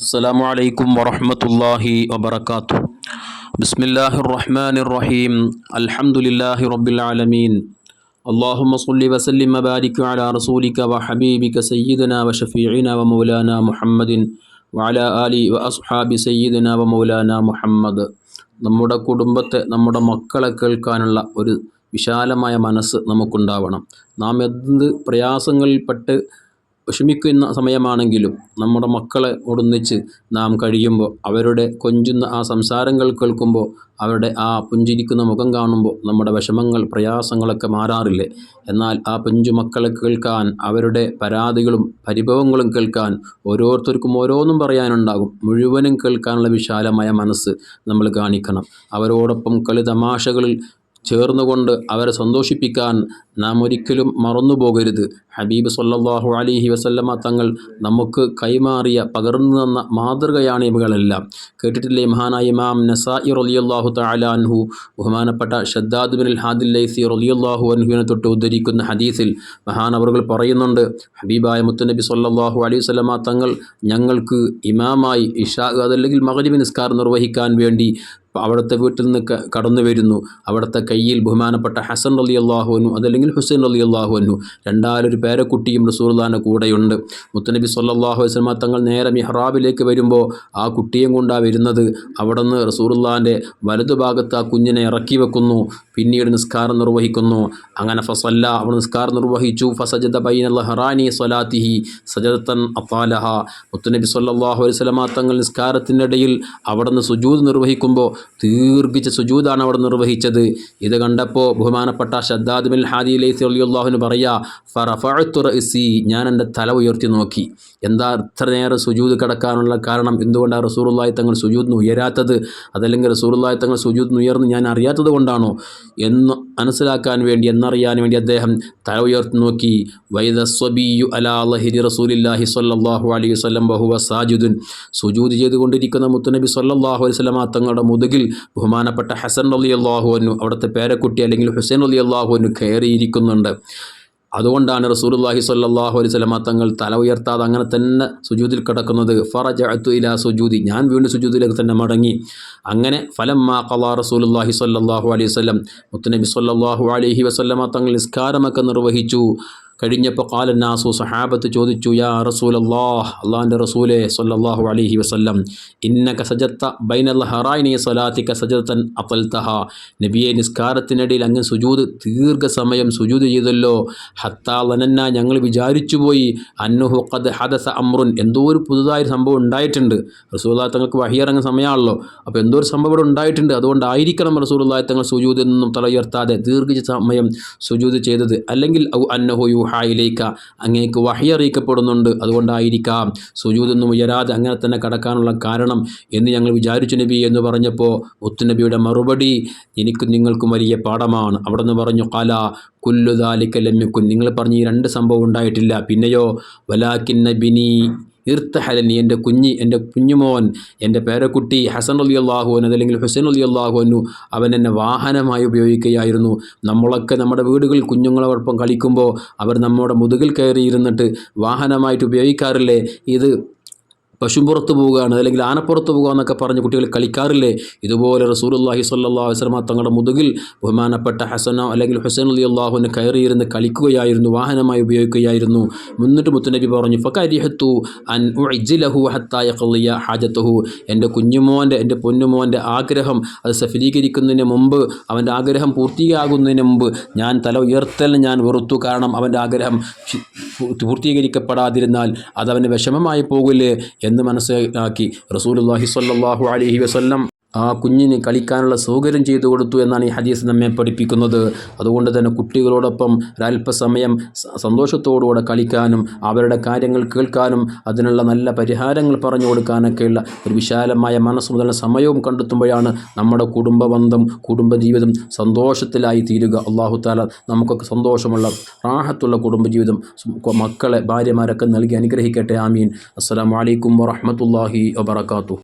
السلام عليكم ورحمة الله وبركاته بسم الله الرحمن الرحيم الحمد لله رب العالمين اللهم صل وسلم وبارك على رسولك وحبيبك سيدنا وشفيعنا ومولانا محمد وعلى آله وأصحاب سيدنا ومولانا മുഹമ്മദ് നമ്മുടെ കുടുംബത്തെ നമ്മുടെ മക്കളെ കേൾക്കാനുള്ള ഒരു വിശാലമായ മനസ്സ് നമുക്കുണ്ടാവണം നാം എന്ത് പ്രയാസങ്ങളിൽപ്പെട്ട് വിഷമിക്കുന്ന സമയമാണെങ്കിലും നമ്മുടെ മക്കളെ ഒടുന്നിച്ച് നാം കഴിയുമ്പോൾ അവരുടെ കൊഞ്ചുന്ന ആ സംസാരങ്ങൾ കേൾക്കുമ്പോൾ അവരുടെ ആ പുഞ്ചിരിക്കുന്ന മുഖം കാണുമ്പോൾ നമ്മുടെ വിഷമങ്ങൾ പ്രയാസങ്ങളൊക്കെ മാറാറില്ലേ? എന്നാൽ ആ പിഞ്ചു മക്കളെ കേൾക്കാൻ അവരുടെ പരാതികളും പരിഭവങ്ങളും കേൾക്കാൻ ഓരോരുത്തർക്കും ഓരോന്നും പറയാനുണ്ടാകും. മുഴുവനും കേൾക്കാനുള്ള വിശാലമായ മനസ്സ് നമ്മൾ കാണിക്കണം. അവരോടൊപ്പം കളി തമാശകളിൽ ചേർന്നുകൊണ്ട് അവരെ സന്തോഷിപ്പിക്കാൻ നാം ഒരിക്കലും മറന്നുപോകരുത് ഹബീബ് സല്ലാഹു അലിഹി വസല്ലമ തങ്ങൾ നമുക്ക് കൈമാറിയ പകർന്നു തന്ന മാതൃകയാണ് ഇവകളെല്ലാം. കേട്ടിട്ടില്ലേ മഹാനായ ഇമാം നസായി റളിയല്ലാഹു തആല അൻഹു? ബഹുമാനപ്പെട്ട ഷദ്ദാദ് ബിൻ ഹാദിൽ ലൈസി റളിയല്ലാഹു അൻഹുവിനെ തൊട്ട് ഉദ്ധരിക്കുന്ന ഹദീസിൽ മഹാൻ മഹാനവറുകൾ പറയുന്നുണ്ട് ഹബീബായ മുത്തുനബി സല്ലാഹു അലൈഹി വസല്ലമ തങ്ങൾ ഞങ്ങൾക്ക് ഇമാമായി ഇഷാ അതല്ലെങ്കിൽ മഗ്രിബ് നിസ്കാരം നിർവഹിക്കാൻ വേണ്ടി അവിടുത്തെ വീട്ടിൽ നിന്ന് കടന്നു വരുന്നു. അവിടുത്തെ കയ്യിൽ ബഹുമാനപ്പെട്ട ഹസൻ അലി അള്ളാഹുനു അതല്ലെങ്കിൽ ഹുസൈൻ അലി അള്ളാഹുനു രണ്ടാലൊരു പേരക്കുട്ടിയും റസൂർദാന്റെ കൂടെയുണ്ട്. മുത്തനബി സല്ലാഹു വസ്ലമ തങ്ങൾ നേരെ മിഹ്റാബിലേക്ക് വരുമ്പോൾ ആ കുട്ടിയും കൊണ്ടാണ് വരുന്നത്. അവിടെ നിന്ന് റസൂർദാന്റെ വലതുഭാഗത്ത് ആ കുഞ്ഞിനെ ഇറക്കി വെക്കുന്നു. പിന്നീട് നിസ്കാരം നിർവഹിക്കുന്നു. അങ്ങനെ ഫസല്ല അവൾ നിസ്കാരം നിർവഹിച്ചു. ഫസജദ ബൈൻ ഹറാനി സ്വലാത്തിഹി സജദത്തൻ അത്താലഹ. മുത്തനബി സല്ലാഹു വസ്ലമ തങ്ങൾ നിസ്കാരത്തിനിടയിൽ അവിടെ നിന്ന് സുജൂത് നിർവഹിക്കുമ്പോൾ ദീർഘിച്ച സുജൂദാണ് അവിടെ നിർവഹിച്ചത്. ഇത് കണ്ടപ്പോൾ ബഹുമാനപ്പെട്ട ഷദ്ദാദ് ബിൻ ഹാദി ലൈസി അലിയുള്ളാഹുവിന് പറയാ ഫറഫഅത്തു റഇസി ഞാൻ എന്റെ തല ഉയർത്തി നോക്കി. എന്താ ഇത്ര നേരം സുജൂദ് കിടക്കാനുള്ള കാരണം? എന്തുകൊണ്ടാണ് റസൂറുല്ലായി തങ്ങൾ സുജൂദിന് ഉയരാത്തത്? അതല്ലെങ്കിൽ റസൂറുല്ലായി തങ്ങൾ സുജൂദിന് ഉയർന്ന് ഞാൻ അറിയാത്തത് കൊണ്ടാണോ? എന്ന് മനസ്സിലാക്കാൻ വേണ്ടി എന്നറിയാൻ വേണ്ടി അദ്ദേഹം തല ഉയർത്തി നോക്കി. വൈദസ്വബിയു അലാ അലഹിരി റസൂലില്ലാഹി സ്വല്ലല്ലാഹു അലൈഹി വസല്ലം ബഹുവ സാജുദുൻ. സുജൂദ് ചെയ്തുകൊണ്ടിരിക്കുന്ന മുത്തുനബി സ്വല്ലല്ലാഹു അലൈഹി വസല്ലമ തങ്ങളുടെ മുതുകിൽ ബഹുമാനപ്പെട്ട ഹസൻ അലി അള്ളാഹുവിനു അവിടുത്തെ പേരക്കുട്ടി അല്ലെങ്കിൽ ഹുസൈൻ അലി അള്ളാഹുവിനു കയറിയിരിക്കുന്നുണ്ട്. അതുകൊണ്ടാണ് റസൂലുല്ലാഹി സ്വല്ലല്ലാഹു അലൈഹി സ്വലമ തങ്ങൾ തല ഉയർത്താതെ അങ്ങനെ തന്നെ സുജൂതിൽ കിടക്കുന്നത്. ഫറജഅത്തു ഇലാ സുജൂതി ഞാൻ വീണ്ടും സുജൂദിലേക്ക് തന്നെ മടങ്ങി. അങ്ങനെ ഫലം മാ കലാ റസൂലുല്ലാഹി സ്വല്ലല്ലാഹു അലൈഹി വസല്ലം. മുത്തുനബി സ്വല്ലല്ലാഹു അലൈഹി വസല്ലമ തങ്ങൾ നിസ്കാരമൊക്കെ നിർവഹിച്ചു. കഴിഞ്ഞപ്പോൾ കാലന്നാസു സഹാബത്ത് ചോദിച്ചു യാ റസൂൽ അള്ളാഹ് അള്ളാഹിന്റെ റസൂലെ സല്ലല്ലാഹു അലൈഹി വസല്ലം ഇന്നക സജത്ത ബൈനൽ ഹറായിനി സലാത്തിക സജത്തൻ അപ്പൽത്തഹ നബിയെ നിസ്കാരത്തിനിടയിൽ അങ്ങ് സുജൂത് ദീർഘസമയം സുജൂത് ചെയ്തല്ലോ. ഹത്താ ലനന്ന ഞങ്ങൾ വിചാരിച്ചുപോയി അന്നുഹു ഖദ് ഹദസ അമ്രുൻ. എന്തോ ഒരു പുതുതായ സംഭവം ഉണ്ടായിട്ടുണ്ട്. റസൂല്ലാ തങ്ങൾക്ക് വഹിയിറങ്ങുന്ന സമയമാണല്ലോ അപ്പോൾ എന്തോ ഒരു സംഭവം ഇവിടെ ഉണ്ടായിട്ടുണ്ട്. അതുകൊണ്ടായിരിക്കണം റസൂലുള്ളാഹി തങ്ങൾ സുജൂദിൽ നിന്നും തല ഉയർത്താതെ ദീർഘിച്ച സമയം സുജൂത് ചെയ്തത്. അല്ലെങ്കിൽ ഔ അന്നഹു യു യൂഹായിലേക്ക് അങ്ങേക്ക് വഹി അറിയിക്കപ്പെടുന്നുണ്ട്. അതുകൊണ്ടായിരിക്കാം സുജൂതൊന്നും ഉയരാതെ അങ്ങനെ തന്നെ കടക്കാനുള്ള കാരണം എന്ന് ഞങ്ങൾ വിചാരിച്ചു നബി എന്ന് പറഞ്ഞപ്പോൾ മുത്തുനബിയുടെ മറുപടി എനിക്കും നിങ്ങൾക്കും വലിയ പാഠമാണ്. അവിടെ നിന്ന് പറഞ്ഞു കല കുല്ലുദാലിക്ക ലമ്മിക്കുൻ നിങ്ങൾ പറഞ്ഞ ഈ രണ്ട് സംഭവം ഉണ്ടായിട്ടില്ല. പിന്നെയോ വലാക്കിന്ന ബിനി ഇർത്തഹലനി എന്റെ കുഞ്ഞി എന്റെ കുഞ്ഞുമോൻ എന്റെ പേരക്കുട്ടി ഹസൻ അലി അള്ളാഹുവൻ അല്ലെങ്കിൽ ഹുസൈൻ അലി അള്ളാഹുവനു അവൻ എന്നെ വാഹനമായി ഉപയോഗിക്കുകയായിരുന്നു. നമ്മളൊക്കെ നമ്മുടെ വീടുകളിൽ കുഞ്ഞുങ്ങളോടൊപ്പം കളിക്കുമ്പോൾ അവർ നമ്മുടെ മുതുകിൽ കയറി ഇരുന്നിട്ട് വാഹനമായിട്ട് ഉപയോഗിക്കാറില്ലേ? ഇത് പശുപുറത്ത് പോവുകയാണ്. അല്ലെങ്കിൽ ആനപ്പുറത്ത് പോകുക എന്നൊക്കെ പറഞ്ഞ് കുട്ടികൾ കളിക്കാറില്ലേ? ഇതുപോലെ റസൂലുല്ലാഹി സ്വല്ലാ വസ്ലമ തങ്ങളുടെ മുതുകിൽ ബഹുമാനപ്പെട്ട ഹസനോ അല്ലെങ്കിൽ ഹുസൈൻ അലി അള്ളാഹുവിന് കയറിയിരുന്ന് കളിക്കുകയായിരുന്നു വാഹനമായി ഉപയോഗിക്കുകയായിരുന്നു. മുന്നിട്ട് മുത്തുനബി പറഞ്ഞു ഫക്കരിഹത്തു അൻ ഹത്തായ ഹാജത്തഹു. എന്റെ കുഞ്ഞുമോന്റെ എന്റെ പൊന്നുമോന്റെ ആഗ്രഹം അത് സഫലീകരിക്കുന്നതിന് മുമ്പ് അവന്റെ ആഗ്രഹം പൂർത്തിയാകുന്നതിന് മുമ്പ് ഞാൻ തല ഉയർത്തലിന് ഞാൻ വെറുത്തു. കാരണം അവന്റെ ആഗ്രഹം പൂർത്തീകരിക്കപ്പെടാതിരുന്നാൽ അതവന് വിഷമമായി പോകില്ലേ? എന്ന് മനസ്സിലാക്കി. റസൂലുല്ലാഹി സ്വല്ലാഹു അലഹി വസല്ലം ആ കുഞ്ഞിന് കളിക്കാനുള്ള സൗകര്യം ചെയ്തു കൊടുത്തു എന്നാണ് ഈ ഹദീസ് നമ്മെ പഠിപ്പിക്കുന്നത്. അതുകൊണ്ട് തന്നെ കുട്ടികളോടൊപ്പം ഒരല്പസമയം സന്തോഷത്തോടുകൂടെ കളിക്കാനും അവരുടെ കാര്യങ്ങൾ കേൾക്കാനും അതിനുള്ള നല്ല പരിഹാരങ്ങൾ പറഞ്ഞു കൊടുക്കാനൊക്കെയുള്ള ഒരു വിശാലമായ മനസ്സ് സമയവും കണ്ടെത്തുമ്പോഴാണ് നമ്മുടെ കുടുംബബന്ധം കുടുംബജീവിതം സന്തോഷത്തിലായി തീരുക. അള്ളാഹു താല നമുക്കൊക്കെ സന്തോഷമുള്ള റാഹത്തുള്ള കുടുംബജീവിതം മക്കളെ ഭാര്യമാരൊക്കെ നൽകി അനുഗ്രഹിക്കട്ടെ. ആമീൻ. അസ്സാം വലൈക്കും വറഹമത്തല്ലാഹി വബർക്കാത്തു